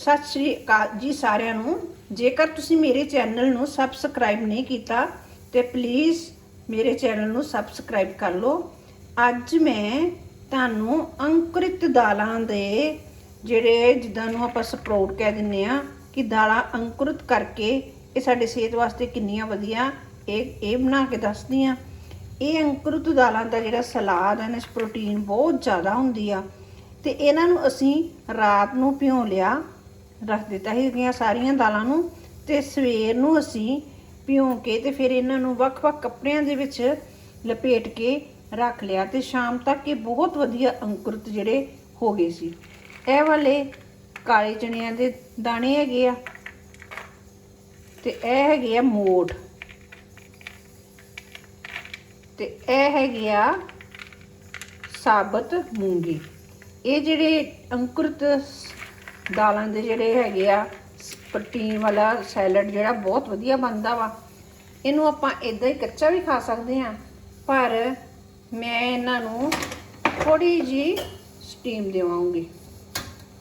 ਸਤਿ ਸ਼੍ਰੀ ਅਕਾਲ ਜੀ ਸਾਰਿਆਂ ਨੂੰ। ਜੇਕਰ ਤੁਸੀਂ ਮੇਰੇ ਚੈਨਲ ਨੂੰ ਸਬਸਕ੍ਰਾਈਬ ਨਹੀਂ ਕੀਤਾ, ਤੇ ਪਲੀਜ਼ ਮੇਰੇ ਚੈਨਲ ਨੂੰ ਸਬਸਕ੍ਰਾਈਬ ਕਰ ਲਓ। ਅੱਜ ਮੈਂ ਤੁਹਾਨੂੰ ਅੰਕੁਰਿਤ ਦਾਲਾਂ ਦੇ ਜਿਹੜੇ ਜਿੱਦਾਂ ਨੂੰ ਆਪਾਂ ਸਪਰੋਟ ਕਹਿ ਦਿੰਨੇ ਆ ਕਿ ਦਾਲਾਂ ਅੰਕੁਰਿਤ ਕਰਕੇ ਇਹ ਸਾਡੇ ਸਿਹਤ ਵਾਸਤੇ ਕਿੰਨੀਆਂ ਵਧੀਆ, ਇਹ ਇਹ ਬਣਾ ਕੇ ਦੱਸਦੀ ਆ ਇਹ ਅੰਕੁਰਿਤ ਦਾਲਾਂ ਦਾ ਜਿਹੜਾ ਸਲਾਦ ਹੈ ਨਾ, ਇਸ ਪ੍ਰੋਟੀਨ ਬਹੁਤ ਜ਼ਿਆਦਾ ਹੁੰਦੀ ਆ। ਤੇ ਇਹਨਾਂ ਨੂੰ ਅਸੀਂ ਰਾਤ ਨੂੰ ਭਿਉਂ ਲਿਆ ਰੱਖ ਦਿੱਤਾ ਸੀਗੀਆਂ ਸਾਰੀਆਂ ਦਾਲਾਂ ਨੂੰ ਤੇ ਸਵੇਰ ਨੂੰ ਅਸੀਂ ਭਿਉਂ ਕੇ ਤੇ ਫਿਰ ਇਹਨਾਂ ਨੂੰ ਵੱਖ-ਵੱਖ ਕੱਪੜਿਆਂ ਦੇ ਵਿੱਚ ਲਪੇਟ ਕੇ ਰੱਖ ਲਿਆ ਤੇ ਸ਼ਾਮ ਤੱਕ ਇਹ ਬਹੁਤ ਵਧੀਆ ਅੰਕੁਰਿਤ ਜਿਹੜੇ ਹੋ ਗਏ ਸੀ। ਇਹ ਵਾਲੇ ਕਾਲੇ ਚਣਿਆਂ ਦੇ ਦਾਣੇ ਹੈਗੇ ਆ ਤੇ ਇਹ ਹੈਗੇ ਆ ਮੋਠ। ਤੇ ਇਹ ਹੈਗੇ ਆ ਸਾਬਤ ਮੂੰਗੀ। ਇਹ ਜਿਹੜੇ ਅੰਕੁਰਿਤ ਦਾਲਾਂ ਦੇ ਜਿਹੜੇ ਹੈਗੇ ਆ, ਪ੍ਰੋਟੀਨ ਵਾਲਾ ਸੈਲਡ ਜਿਹੜਾ ਬਹੁਤ ਵਧੀਆ ਬਣਦਾ ਵਾ। ਇਹਨੂੰ ਆਪਾਂ ਇਦਾਂ ਹੀ ਕੱਚਾ ਵੀ ਖਾ ਸਕਦੇ ਆ ਪਰ ਮੈਂ ਇਹਨਾਂ ਨੂੰ ਥੋੜੀ ਜੀ ਸਟੀਮ ਦੇਵਾਂਗੀ।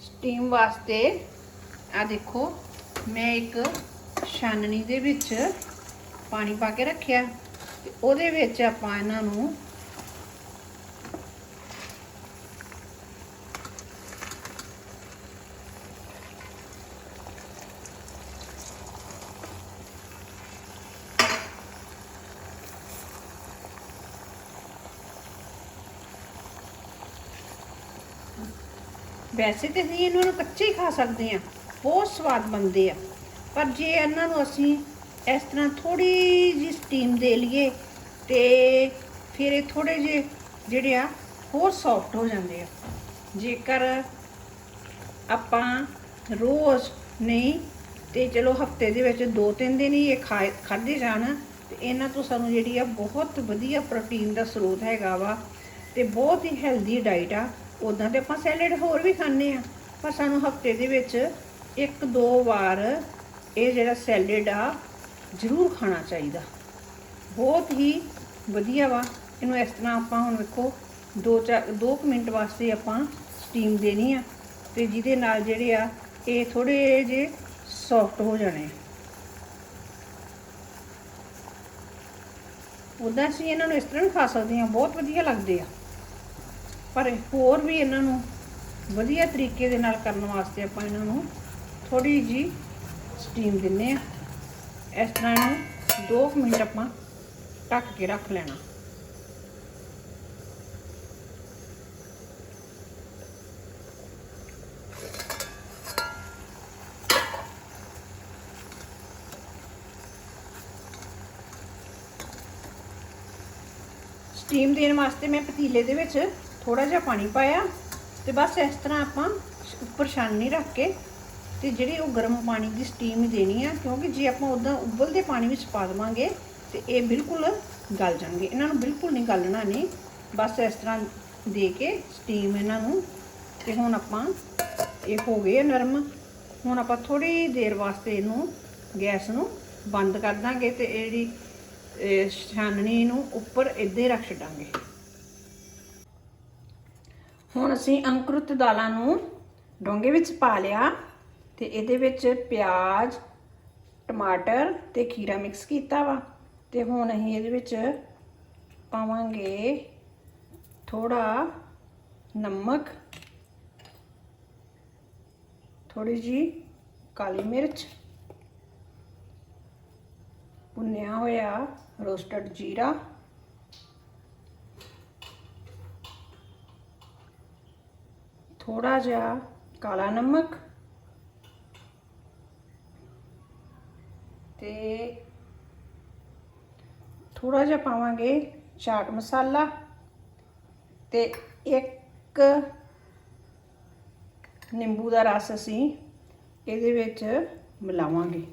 ਸਟੀਮ ਵਾਸਤੇ ਆ ਦੇਖੋ, ਮੈਂ ਇੱਕ ਛਾਨਣੀ ਦੇ ਵਿੱਚ ਪਾਣੀ ਪਾ ਕੇ ਰੱਖਿਆ। ਤੇ ਉਹਦੇ ਵਿੱਚ ਆਪਾਂ ਇਹਨਾਂ ਨੂੰ ਵੈਸੇ ਤੇ ਅਸੀਂ ਇਹਨਾਂ ਨੂੰ ਕੱਚੇ ਹੀ ਖਾ ਸਕਦੇ ਆ ਬਹੁਤ ਸਵਾਦ ਬਣਦੇ ਆ। ਪਰ ਜੇ ਇਹਨਾਂ ਨੂੰ ਅਸੀਂ ਇਸ ਤਰ੍ਹਾਂ ਥੋੜੀ ਜਿਹੀ ਸਟੀਮ ਦੇ ਲਈਏ ਤੇ ਫਿਰ ਇਹ ਥੋੜੇ ਜਿਹੇ ਜਿਹੜੇ ਆ, ਹੋਰ ਸੌਫਟ ਹੋ ਜਾਂਦੇ ਆ। ਜੇਕਰ ਆਪਾਂ ਰੋਜ਼ ਨਹੀਂ ਤੇ ਚਲੋ ਹਫ਼ਤੇ ਦੇ ਵਿੱਚ ਦੋ ਤਿੰਨ ਦਿਨ ਹੀ ਇਹ ਖਾ- ਖਾਧੇ ਜਾਣ, ਤੇ ਇਹਨਾਂ ਤੋਂ ਸਾਨੂੰ ਜਿਹੜੀ ਆ ਬਹੁਤ ਵਧੀਆ ਪ੍ਰੋਟੀਨ ਦਾ ਸਰੋਤ ਹੈਗਾ ਵਾ ਤੇ ਬਹੁਤ ਹੀ ਹੈਲਦੀ ਡਾਈਟ ਆ। ਉਦਾਂ ਤੇ ਆਪਾਂ ਸੈਲਡ ਹੋਰ ਵੀ ਖਾਂਦੇ ਆ ਪਰ ਸਾਨੂੰ ਹਫ਼ਤੇ ਦੇ ਵਿੱਚ ਇੱਕ ਦੋ ਵਾਰ ਇਹ ਜਿਹੜਾ ਸੈਲਡ ਆ ਜ਼ਰੂਰ ਖਾਣਾ ਚਾਹੀਦਾ। ਬਹੁਤ ਹੀ ਵਧੀਆ ਵਾ। ਇਹਨੂੰ ਇਸ ਤਰ੍ਹਾਂ ਆਪਾਂ ਹੁਣ ਵੇਖੋ 2 ਚਾਰ 2 ਮਿੰਟ ਵਾਸਤੇ ਆਪਾਂ ਸਟੀਮ ਦੇਣੀ ਆ ਤੇ ਜਿਹਦੇ ਨਾਲ ਜਿਹੜੇ ਆ, ਇਹ ਥੋੜੇ ਜੇ ਸੌਫਟ ਹੋ ਜਾਣੇ ਉਦਾਂ ਅਸੀਂ ਇਹਨਾਂ ਨੂੰ ਇਸ ਤਰ੍ਹਾਂ ਵੀ ਖਾ ਸਕਦੇ ਹਾਂ। ਬਹੁਤ ਵਧੀਆ ਲੱਗਦੇ ਆ। ਪਰ ਹੋਰ ਵੀ ਇਹਨਾਂ ਨੂੰ ਵਧੀਆ ਤਰੀਕੇ ਦੇ ਨਾਲ ਕਰਨ ਵਾਸਤੇ ਆਪਾਂ ਇਹਨਾਂ ਨੂੰ ਥੋੜੀ ਜੀ ਸਟੀਮ ਦਿੰਨੇ ਆ ਇਸ ਤਰ੍ਹਾਂ ਇਹਨੂੰ 2 ਮਿੰਟ ਆਪਾਂ ਢੱਕ ਕੇ ਰੱਖ ਲੈਣਾ। ਸਟੀਮ ਦੇਣ ਵਾਸਤੇ ਮੈਂ ਪਤੀਲੇ ਦੇ ਵਿੱਚ ਥੋੜਾ ਜਿਹਾ ਪਾਣੀ ਪਾਇਆ ਤੇ ਬਸ ਇਸ ਤਰ੍ਹਾਂ ਆਪਾਂ ਉੱਪਰ ਛਾਨਣੀ ਰੱਖ ਕੇ ਤੇ ਜਿਹੜੀ ਉਹ ਗਰਮ ਪਾਣੀ ਦੀ ਸਟੀਮ ਦੇਣੀ ਆ, ਕਿਉਂਕਿ ਜੇ ਆਪਾਂ ਉਦਾਂ ਉਬਲਦੇ ਪਾਣੀ ਵਿੱਚ ਪਾ ਦੇਵਾਂਗੇ ਤੇ ਇਹ ਬਿਲਕੁਲ ਗਲ ਜਾਣਗੇ। ਇਹਨਾਂ ਨੂੰ ਬਿਲਕੁਲ ਨਹੀਂ ਗਲਣਾ ਨਹੀਂ ਬਸ ਇਸ ਤਰ੍ਹਾਂ ਦੇ ਕੇ ਸਟੀਮ ਇਹਨਾਂ ਨੂੰ ਤੇ ਹੁਣ ਆਪਾਂ ਇਹ ਹੋ ਗਏ ਆ ਨਰਮ। ਹੁਣ ਆਪਾਂ ਥੋੜੀ ਦੇਰ ਵਾਸਤੇ ਇਹਨੂੰ ਗੈਸ ਨੂੰ ਬੰਦ ਕਰ ਦਾਂਗੇ ਤੇ ਇਹਦੀ ਛਾਨਣੀ ਨੂੰ ਉੱਪਰ ਇੱਦਾਂ ਹੀ ਰੱਖ ਛੱਡਾਂਗੇ। ਹੁਣ ਅਸੀਂ ਅੰਕੁਰਿਤ ਦਾਲਾਂ ਨੂੰ ਡੋਂਗੇ ਵਿੱਚ ਪਾ ਲਿਆ ਤੇ ਇਹਦੇ ਵਿੱਚ ਪਿਆਜ਼, ਟਮਾਟਰ ਤੇ ਖੀਰਾ ਮਿਕਸ ਕੀਤਾ ਵਾ। ਤੇ ਹੁਣ ਅਸੀਂ ਇਹਦੇ ਵਿੱਚ ਪਾਵਾਂਗੇ ਥੋੜਾ ਨਮਕ ਥੋੜੀ ਜੀ ਕਾਲੀ ਮਿਰਚ, ਭੁੰਨਿਆ ਹੋਇਆ ਰੋਸਟਡ ਜੀਰਾ ਥੋੜਾ ਜਿਹਾ ਕਾਲਾ ਨਮਕ ਤੇ ਥੋੜਾ ਜਿਹਾ ਪਾਵਾਂਗੇ ਚਾਟ ਮਸਾਲਾ ਤੇ ਇੱਕ ਨਿੰਬੂ ਦਾ ਰਸ ਅਸੀਂ ਇਹਦੇ ਵਿੱਚ ਮਿਲਾਵਾਂਗੇ।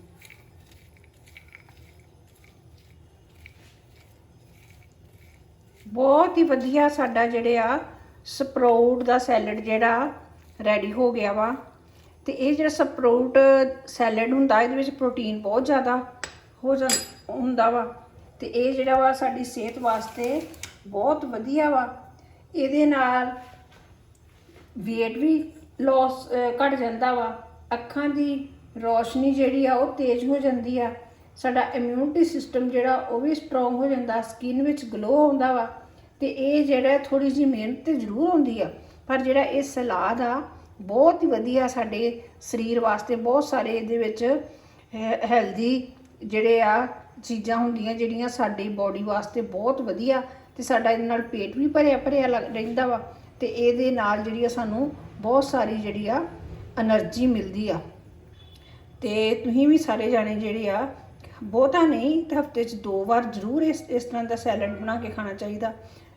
ਬਹੁਤ ਹੀ ਵਧੀਆ ਸਾਡਾ ਜਿਹੜੇ ਆ ਸਪਰਾਊਟ ਦਾ ਸੈਲਡ ਜਿਹੜਾ ਰੈਡੀ ਹੋ ਗਿਆ ਵਾ। ਤੇ ਇਹ ਜਿਹੜਾ ਸਪਰਾਊਟ ਸੈਲਡ ਹੁੰਦਾ, ਇਹਦੇ ਵਿੱਚ ਪ੍ਰੋਟੀਨ ਬਹੁਤ ਜ਼ਿਆਦਾ ਹੋ ਜਾ ਹੁੰਦਾ ਵਾ। ਤੇ ਇਹ ਜਿਹੜਾ ਵਾ ਸਾਡੀ ਸਿਹਤ ਵਾਸਤੇ ਬਹੁਤ ਵਧੀਆ ਵਾ। ਇਹਦੇ ਨਾਲ weight ਵੀ ਲਾਸ ਘਟ ਜਾਂਦਾ ਵਾ। ਅੱਖਾਂ ਦੀ ਰੋਸ਼ਨੀ ਜਿਹੜੀ ਆ, ਉਹ ਤੇਜ਼ ਹੋ ਜਾਂਦੀ ਆ। ਸਾਡਾ ਇਮਿਊਨਿਟੀ ਸਿਸਟਮ ਜਿਹੜਾ, ਉਹ ਵੀ ਸਟਰੋਂਗ ਹੋ ਜਾਂਦਾ। ਸਕਿਨ ਵਿੱਚ ਗਲੋ ਆਉਂਦਾ ਵਾ। ਤੇ ਇਹ ਜਿਹੜਾ ਥੋੜੀ ਜੀ ਮਿਹਨਤ ਤੇ ਜ਼ਰੂਰ ਹੁੰਦੀ ਆ। ਪਰ ਜਿਹੜਾ ਇਹ ਸਲਾਦ ਆ, ਬਹੁਤ ਹੀ ਵਧੀਆ ਸਾਡੇ ਸਰੀਰ ਵਾਸਤੇ, ਬਹੁਤ ਸਾਰੇ ਇਹਦੇ ਵਿੱਚ ਹੈਲਦੀ ਜਿਹੜੇ ਆ ਚੀਜ਼ਾਂ ਹੁੰਦੀਆਂ ਜਿਹੜੀਆਂ ਸਾਡੀ ਬਾਡੀ ਵਾਸਤੇ ਬਹੁਤ ਵਧੀਆ ਤੇ ਸਾਡਾ ਇਹਦੇ ਨਾਲ ਪੇਟ ਵੀ ਭਰਿਆ ਭਰਿਆ ਰਹਿੰਦਾ ਵਾ ਤੇ ਇਹਦੇ ਨਾਲ ਜਿਹੜੀ ਆ ਸਾਨੂੰ ਬਹੁਤ ਸਾਰੀ ਜਿਹੜੀ ਆ એનર્ਜੀ ਮਿਲਦੀ ਆ। ਤੇ ਤੁਸੀਂ ਵੀ ਸਾਰੇ ਜਾਣੇ ਜਿਹੜੇ ਆ, ਬਹੁਤਾ ਨਹੀਂ ਹਫ਼ਤੇ 'ਚ ਦੋ ਵਾਰ ਜ਼ਰੂਰ ਇਸ ਇਸ ਤਰ੍ਹਾਂ ਦਾ ਸੈਲਡ ਬਣਾ ਕੇ ਖਾਣਾ ਚਾਹੀਦਾ।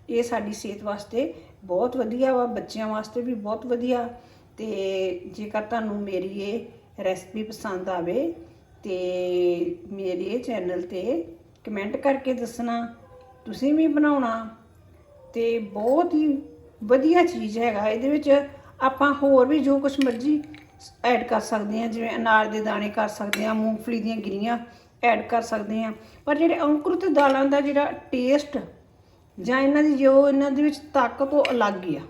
ਇਹ ਸਾਡੀ ਸਿਹਤ ਵਾਸਤੇ ਬਹੁਤ ਵਧੀਆ ਵਾ, ਬੱਚਿਆਂ ਵਾਸਤੇ ਵੀ ਬਹੁਤ ਵਧੀਆ। ਤੇ ਜੇਕਰ ਤੁਹਾਨੂੰ ਮੇਰੀ ਇਹ ਰੈਸਪੀ ਪਸੰਦ ਆਵੇ ਤੇ ਮੇਰੇ ਚੈਨਲ ਤੇ ਕਮੈਂਟ ਕਰਕੇ ਦੱਸਣਾ, ਤੁਸੀਂ ਵੀ ਬਣਾਉਣਾ। ਤੇ ਬਹੁਤ ਹੀ ਵਧੀਆ ਚੀਜ਼ ਹੈਗਾ, ਇਹਦੇ ਵਿੱਚ ਆਪਾਂ ਹੋਰ ਵੀ ਜੋ ਕੁਝ ਮਰਜ਼ੀ ਐਡ ਕਰ ਸਕਦੇ ਹਾਂ, ਜਿਵੇਂ ਅਨਾਰ ਦੇ ਦਾਣੇ ਕਰ ਸਕਦੇ ਹਾਂ, ਮੂੰਗਫਲੀ ਦੀਆਂ ਗਿਰੀਆਂ ਐਡ ਕਰ ਸਕਦੇ ਹਾਂ। ਪਰ ਜਿਹੜੇ ਅੰਕੁਰਿਤ ਦਾਲਾਂ ਦਾ ਜਿਹੜਾ ਟੇਸਟ ਜਾਂ ਇਹਨਾਂ ਦੀ ਜੋ ਇਹਨਾਂ ਦੇ ਵਿੱਚ ਤਾਕਤ ਉਹ ਅਲੱਗ ਹੀ ਆ।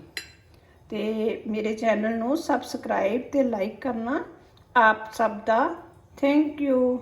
ਤੇ ਮੇਰੇ ਚੈਨਲ ਨੂੰ ਸਬਸਕ੍ਰਾਈਬ ਤੇ ਲਾਈਕ ਕਰਨਾ। ਆਪ ਸਭ ਦਾ ਥੈਂਕ ਯੂ